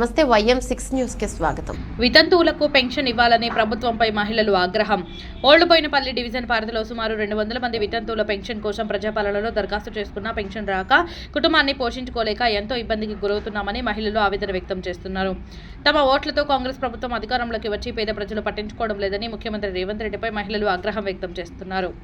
ま YM six న్యూస్కి స్వాగతం. వితంతువులకు పెన్షన్ ఇవ్వాలని ప్రభుత్వంపై మహిళలు ఆగ్రహం. ఓళ్ళుబోయినపల్లి డివిజన్ పరిధిలో సుమారు రెండు వందల మంది వితంతువుల పెన్షన్ కోసం ప్రజాపాలనలో దరఖాస్తు చేసుకున్న పెన్షన్ రాక కుటుంబాన్ని పోషించుకోలేక ఎంతో ఇబ్బందికి గురవుతున్నామని మహిళలు ఆవేదన వ్యక్తం చేస్తున్నారు. తమ ఓట్లతో కాంగ్రెస్ ప్రభుత్వం అధికారంలోకి వచ్చి పేద ప్రజలు పట్టించుకోవడం లేదని ముఖ్యమంత్రి రేవంత్ రెడ్డిపై మహిళలు ఆగ్రహం వ్యక్తం చేస్తున్నారు.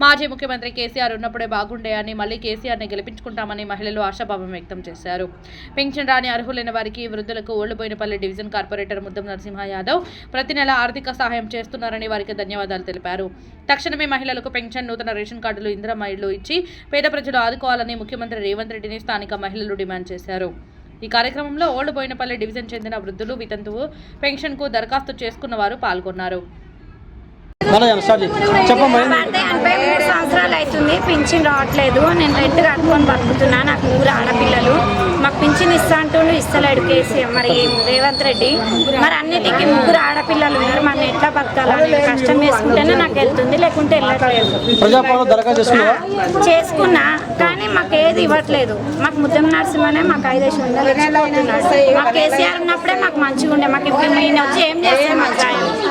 మాజీ ముఖ్యమంత్రి కేసీఆర్ ఉన్నప్పుడే బాగుండే అని మళ్ళీ కేసీఆర్ని గెలిపించుకుంటామని మహిళలు ఆశాభావం వ్యక్తం చేశారు. పెన్షన్ రాని అర్హులైన వారికి వృద్ధులకు ఓళ్ళుబోయినపల్లి డివిజన్ కార్పొరేటర్ ముద్దం నరసింహ యాదవ్ ప్రతి నెల ఆర్థిక సహాయం చేస్తున్నారని వారికి ధన్యవాదాలు తెలిపారు. తక్షణమే మహిళలకు పెన్షన్ నూతన రేషన్ కార్డులు ఇందిరమ్మ ఇళ్ళు ఇచ్చి పేద ప్రజలు ఆదుకోవాలని ముఖ్యమంత్రి రేవంత్ రెడ్డిని స్థానిక మహిళలు డిమాండ్ చేశారు. ఈ కార్యక్రమంలో ఓళ్ళుబోయినపల్లి డివిజన్ చెందిన వృద్ధులు వితంతువు పెన్షన్కు దరఖాస్తు చేసుకున్న వారు పాల్గొన్నారు. సంవత్సరాలు అవుతుంది. పింఛన్ రావట్లేదు. నేను రెంట్ కట్టుకొని బతుకుతున్నా. నాకు ఊరు పింఛన్ ఇస్తా అంటుండు ఇస్తలేడు కేసీఆర్ మరి రేవంత్ రెడ్డి. మరి అన్నిటికీ ముగ్గురు ఆడపిల్లలు ఉన్నారు. మరి ఎట్లా బతకాలా నేను కష్టం చేసుకుంటేనే నాకు వెళ్తుంది లేకుంటే వెళ్ళట్లేదు. ప్రజాపాలన దరఖాస్తు చేసుకున్నావా? చేసుకున్నా కానీ మాకు ఏది ఇవ్వట్లేదు. మాకు ముద్దం నరసింహనే మాకు ఐదేసి ఇచ్చిపోతున్నాడు మాకు కేసీఆర్ ఉన్నప్పుడే మాకు మంచిగా ఉండే. మాకు ఇప్పుడు ఈయన వచ్చి ఏం చేస్తే మాకు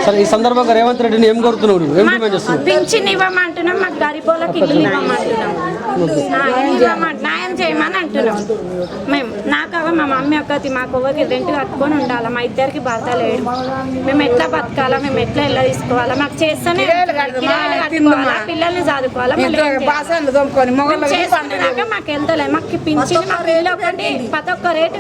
సరే ఈ సందర్భంగా రేవంత్ రెడ్డిని ఏం డిమాండ్ చేస్తున్నావు? పింఛన్ ఇవ్వమంటున్నాం మాకు గరీబోళ్ళకి ఇల్లు ఇవ్వమంటున్నాం. న్యాయం చేయమని అంటున్నాం. మేము నాకు అవ మా మమ్మీ ఒక్కటి మాకు ఒకరికి రెంట్ కట్టుకొని ఉండాలి? మా ఇద్దరికి భర్త లేడు. మేము ఎట్లా బతకాలా? మేము ఎట్లా ఇల్లు తీసుకోవాలా? మాకు చేస్తేనే పిల్లల్ని చదువుకోవాలా? మాకు మాకు పింఛన్ మాకు ఇల్లు ఒకటి ప్రతి ఒక్క రేటు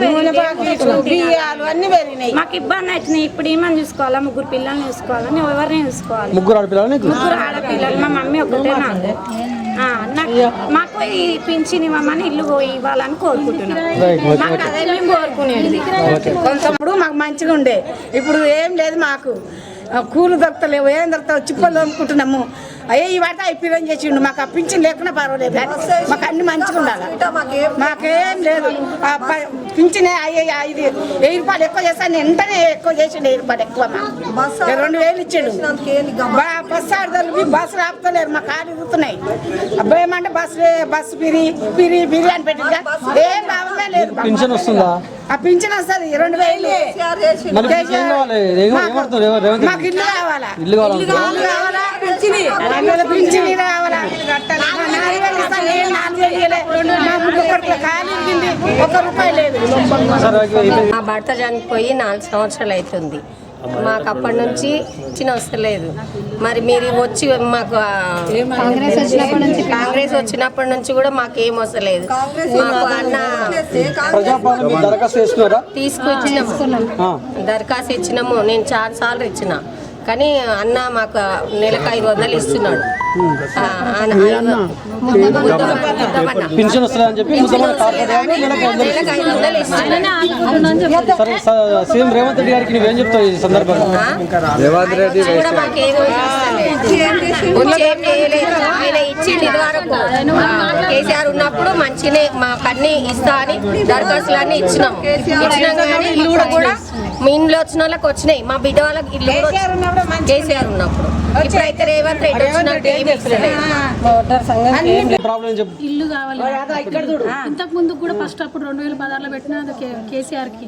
మాకు ఇబ్బంది అవుతుంది. ఇప్పుడు ఏమని చూసుకోవాలా? ముగ్గురు పిల్లల్ని చూసుకోవాలా? నువ్వు ఎవరిని చూసుకోవాలి? ముగ్గురు ఆడపిల్లలు నీకు ముగ్గురు ఆడపిల్లలు. మా మమ్మీ ఒకటే నాకు. మాకు ఈ పింఛన్ ఇవ్వమని ఇల్లు పోయి ఇవ్వాలని కోరుకుంటున్నాం. మాకు అదే మేము కోరుకునేది. కొంతప్పుడు మాకు మంచిగా ఉండే. ఇప్పుడు ఏం లేదు మాకు. కూలు దొరకలేవు ఏం దొరుకుతావు చిప్పలు తోముకుంటున్నాము అయ్యే ఈ వాట అయిపోయి చేసిండు. మాకు ఆ పింఛన్ లేకున్నా పర్వాలేదు. మాకు అన్ని మంచిగా ఉండాలి. మాకేం లేదు. పింఛన్ అయ్యే ఇది వెయ్యి రూపాయలు ఎక్కువ చేస్తాను వెంటనే ఎక్కువ చేసిండు వెయ్యి రూపాయలు ఎక్కువ మాకు. రెండు వేలు ఇచ్చిండు. బా- బస్సు ఆడదారు బస్సు ఆపుతలేరు. మా కాలు ఇరుగుతున్నాయి అబ్బాయి ఏమంటే బస్సు బస్సు పిరి పిరి పిరి అని పెట్టిందా ఏం లాభమే లేదు. పెన్షన్ వస్తుందా? ఆ పింఛన్ వస్తుంది. రెండు వేలు. మాకు ఇల్లు కావాలి? ఇల్లు కావాలా? పింఛని. పింఛని మా ఒక రూపాయి లేదు. భర్త చనిపోయి నాలుగు సంవత్సరాలు అవుతుంది. మాకు అప్పటి నుంచి చిన్న వస్తలేదు మరి మీరు వచ్చి మాకు కాంగ్రెస్ వచ్చినప్పటి నుంచి కాంగ్రెస్ వచ్చినప్పటి నుంచి కూడా మాకు ఏం వస్తలేదు మాకు అన్న తీసుకొచ్చినాము. దరఖాస్తు ఇచ్చినాము. నేను చాలా సార్లు ఇచ్చిన. కానీ అన్న మాకు నెలకు ఐదు వందలు ఇస్తున్నాడు. ఆ, ఆయన చెప్పి సీఎం రేవంత్ రెడ్డి గారికి నువ్వేం చెప్తావు ఈ సందర్భంగా రేవంత్ రెడ్డి కేసీఆర్ ఉన్నప్పుడు మంచినే మాకు అన్ని ఇస్తా అని దరఖాస్తులు అన్ని ఇచ్చినాం ఇచ్చినాం కానీ ఇల్లు కూడా మీ ఇంట్లో వచ్చిన వాళ్ళకి వచ్చినాయి. మా బిడ్డ వాళ్ళకి ఇల్లు కేసీఆర్ ఉన్నప్పుడు. ఇప్పుడైతే రేవంత్ రెడ్డి వచ్చినట్టు ఇల్లు కావాలి. ఇంతకు ముందు కూడా ఫస్ట్ అప్పుడు రెండు వేల పదహారులో పెట్టిన కేసీఆర్కి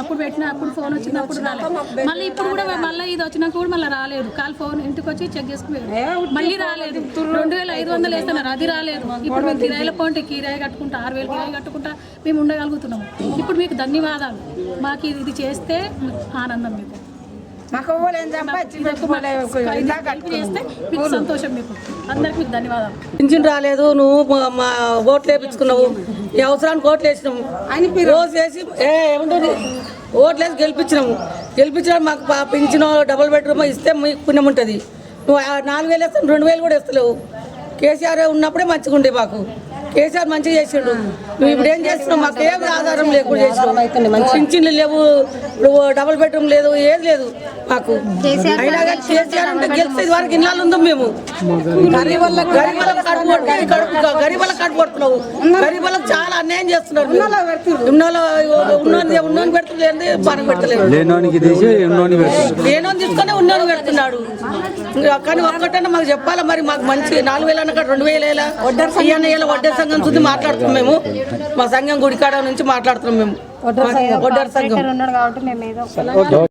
అప్పుడు పెట్టిన అప్పుడు ఫోన్ వచ్చినప్పుడు రాలేదు మళ్ళీ ఇప్పుడు కూడా మళ్ళీ ఇది వచ్చినాక కూడా మళ్ళీ రాలేదు. కాల్ ఫోన్ ఇంటికి వచ్చి చెక్ చేసుకుని మళ్ళీ రాలేదు. రెండు వేల ఐదు వందలు వేస్తున్నారు అది రాలేదు. ఇప్పుడు మేము కిరాయిల పోంటే కిరాయి కట్టుకుంటా ఆరు వేలు కిరాయి కట్టుకుంటా మేము ఉండగలుగుతున్నాము. ఇప్పుడు మీకు ధన్యవాదాలు. మాకు ఇది చేస్తే ఆనందం మీకు. మాకు సంతోషం మీకు. అందరికి మీకు ధన్యవాదాలు. పింఛన్ రాలేదు నువ్వు మా- ఓట్లు వేపించుకున్నావు. ఈ అవసరానికి ఓట్లు వేసినాము. రోజు వేసి ఏ ఏముంటుంది ఓట్లు వేసి గెలిపించినాము. గెలిపించడం మాకు పింఛను డబుల్ బెడ్రూమ్ ఇస్తే మీకు పుణ్యం ఉంటుంది. నువ్వు ఆ నాలుగు వేలు వేస్తాను రెండు వేలు కూడా వేస్తలేవు. కేసీఆర్ ఉన్నప్పుడే మంచిగా ఉండే మాకు. కేసీఆర్ మంచిగా చేసిండు. నువ్వు ఇప్పుడు ఏం చేస్తున్నావు మాకు ఏం ఆధారం లేకుండా చేసినావు పింఛన్లు లేవు. ఇప్పుడు డబుల్ బెడ్రూమ్ లేదు ఏది లేదు మాకు. అయినా కానీ కేసీఆర్ ఇది వరకు ఇన్నాళ్ళు ఉందాం మేము. గరీబ్ వాళ్ళకి గరీబ్ వాళ్ళకి కడుపు కొడుతున్నావు. గరీబ్ వాళ్ళకి కడుపు కొడుతున్నావు. గరీబ్ వాళ్ళకి చాలా అన్యాయం చేస్తున్నారు. ఉన్నోళ్ళు ఉన్నోని ఉన్నోని పెడుతులేదు పని పెట్టలేదు లేనోనికి తీసి ఉన్నోని పెడుతుంది లేనో తీసుకొని ఉన్నోని పెడుతున్నాడు. కానీ ఒక్కటన్నా మాకు చెప్పాలా మరి మాకు మంచి నాలుగు వేలు అన్న రెండు వేలు వేల వడ్డర్ సంఘం వడ్డర్ సంఘం చూసి మాట్లాడుతున్నాం మేము. మా సంఘం గుడికాడ నుంచి మాట్లాడుతున్నాం మేము. ఒడ్డర్ సంఘం.